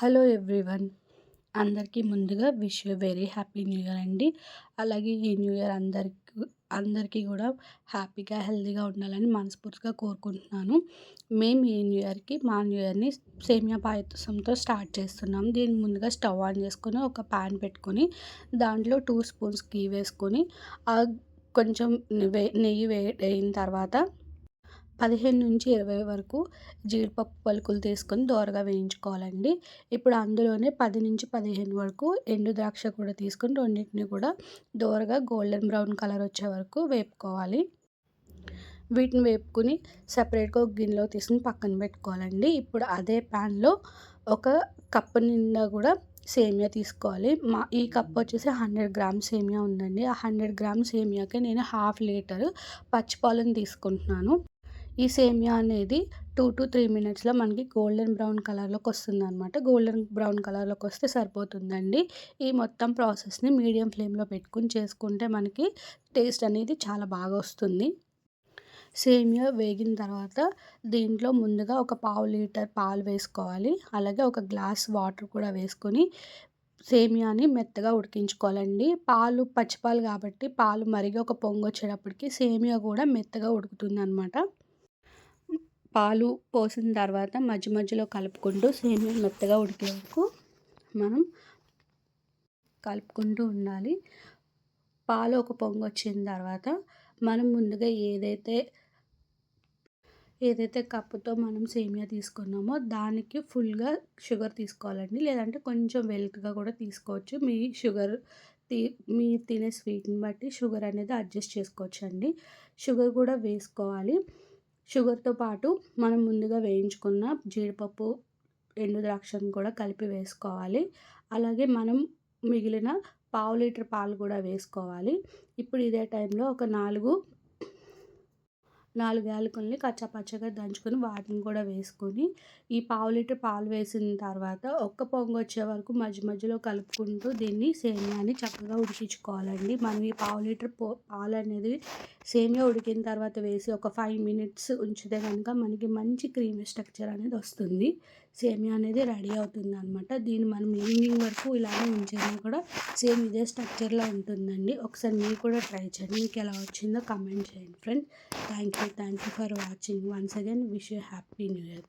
Hello everyone. అందరికీ ముందుగా wish you very happy new year అండి. అలాగే ఈ న్యూ ఇయర్ అందరికి అందరికీ కూడా హ్యాపీగా హెల్తీగా ఉండాలని మనస్ఫూర్తిగా కోరుకుంటున్నాను. మేము ఈ న్యూ ఇయర్కి మా న్యూ ఇయర్ని సేమియా పాయసంతో స్టార్ట్ చేస్తున్నాం. దీనికి ముందుగా స్టవ్ ఆన్ చేసుకొని ఒక ప్యాన్ పెట్టుకొని దాంట్లో టూ స్పూన్స్ గీ వేసుకొని కొంచెం నెయ్యి వేయిన తర్వాత పదిహేను నుంచి ఇరవై వరకు జీడిపప్పు పలుకులు తీసుకొని దోరగా వేయించుకోవాలండి. ఇప్పుడు అందులోనే పది నుంచి పదిహేను వరకు ఎండు ద్రాక్ష కూడా తీసుకొని రెండింటిని కూడా దోరగా గోల్డెన్ బ్రౌన్ కలర్ వచ్చే వరకు వేపుకోవాలి. వీటిని వేపుకుని సపరేట్గా ఒక గిన్నెలో తీసుకుని పక్కన పెట్టుకోవాలండి. ఇప్పుడు అదే ప్యాన్లో ఒక కప్పు నిండా కూడా సేమియా తీసుకోవాలి. మా ఈ కప్ వచ్చేసి హండ్రెడ్ గ్రామ్స్ సేమియా ఉందండి. ఆ హండ్రెడ్ గ్రామ్స్ సేమియాకి నేను హాఫ్ లీటర్ పచ్చిపాలను తీసుకుంటున్నాను. ఈ సేమియా అనేది టూ టు త్రీ మినిట్స్లో మనకి గోల్డెన్ బ్రౌన్ కలర్లోకి వస్తుంది అనమాట గోల్డెన్ బ్రౌన్ కలర్లోకి వస్తే సరిపోతుందండి. ఈ మొత్తం ప్రాసెస్ని మీడియం ఫ్లేమ్లో పెట్టుకుని చేసుకుంటే మనకి టేస్ట్ అనేది చాలా బాగా వస్తుంది. సేమియా వేగిన తర్వాత దీంట్లో ముందుగా ఒక పావు లీటర్ పాలు వేసుకోవాలి. అలాగే ఒక గ్లాస్ వాటర్ కూడా వేసుకొని సేమియాని మెత్తగా ఉడికించుకోవాలండి. పాలు పచ్చిపాలు కాబట్టి పాలు మరిగి ఒక పొంగు వచ్చేటప్పటికి సేమియా కూడా మెత్తగా ఉడుకుతుంది అనమాట పాలు పోసిన తర్వాత మధ్య మధ్యలో కలుపుకుంటూ సేమియా మెత్తగా ఉడికే వరకు మనం కలుపుకుంటూ ఉండాలి. పాలు ఒక పొంగు వచ్చిన తర్వాత మనం ముందుగా ఏదైతే ఏదైతే కప్పుతో మనం సేమియా తీసుకున్నామో దానికి ఫుల్గా షుగర్ తీసుకోవాలండి. లేదంటే కొంచెం వెల్క్గా కూడా తీసుకోవచ్చు. మీ షుగర్ తీ మీ తినే స్వీట్ని బట్టి షుగర్ అనేది అడ్జస్ట్ చేసుకోవచ్చు అండి షుగర్ కూడా వేసుకోవాలి. షుగర్తో పాటు మనం ముందుగా వేయించుకున్న జీడిపప్పు ఎండు ద్రాక్షను కూడా కలిపి వేసుకోవాలి. అలాగే మనం మిగిలిన పావు లీటర్ పాలు కూడా వేసుకోవాలి. ఇప్పుడు ఇదే టైంలో ఒక నాలుగు నాలుగు యాలకుల్ని కచ్చాపచ్చగా దంచుకొని వాటిని కూడా వేసుకొని ఈ పావు లీటర్ పాలు వేసిన తర్వాత ఒక్క పొంగు వచ్చే వరకు మధ్య మధ్యలో కలుపుకుంటూ దీన్ని సేమియాని చక్కగా ఉడికించుకోవాలండి. మనం ఈ పావు లీటర్ పాలు అనేది సేమియా ఉడికిన తర్వాత వేసి ఒక ఫైవ్ మినిట్స్ ఉంచితే కనుక మనకి మంచి క్రీమీ స్ట్రక్చర్ అనేది వస్తుంది. సేమియా అనేది రెడీ అవుతుంది అనమాట దీన్ని మనం ఈవినింగ్ వరకు ఇలానే ఉంచినా కూడా సేమ్ ఇదే స్ట్రక్చర్లో ఉంటుందండి. ఒకసారి మీరు కూడా ట్రై చేయండి. మీకు ఎలా వచ్చిందో కమెంట్ చేయండి friends thank you. thank you for watching. Once again, wish you a happy new year.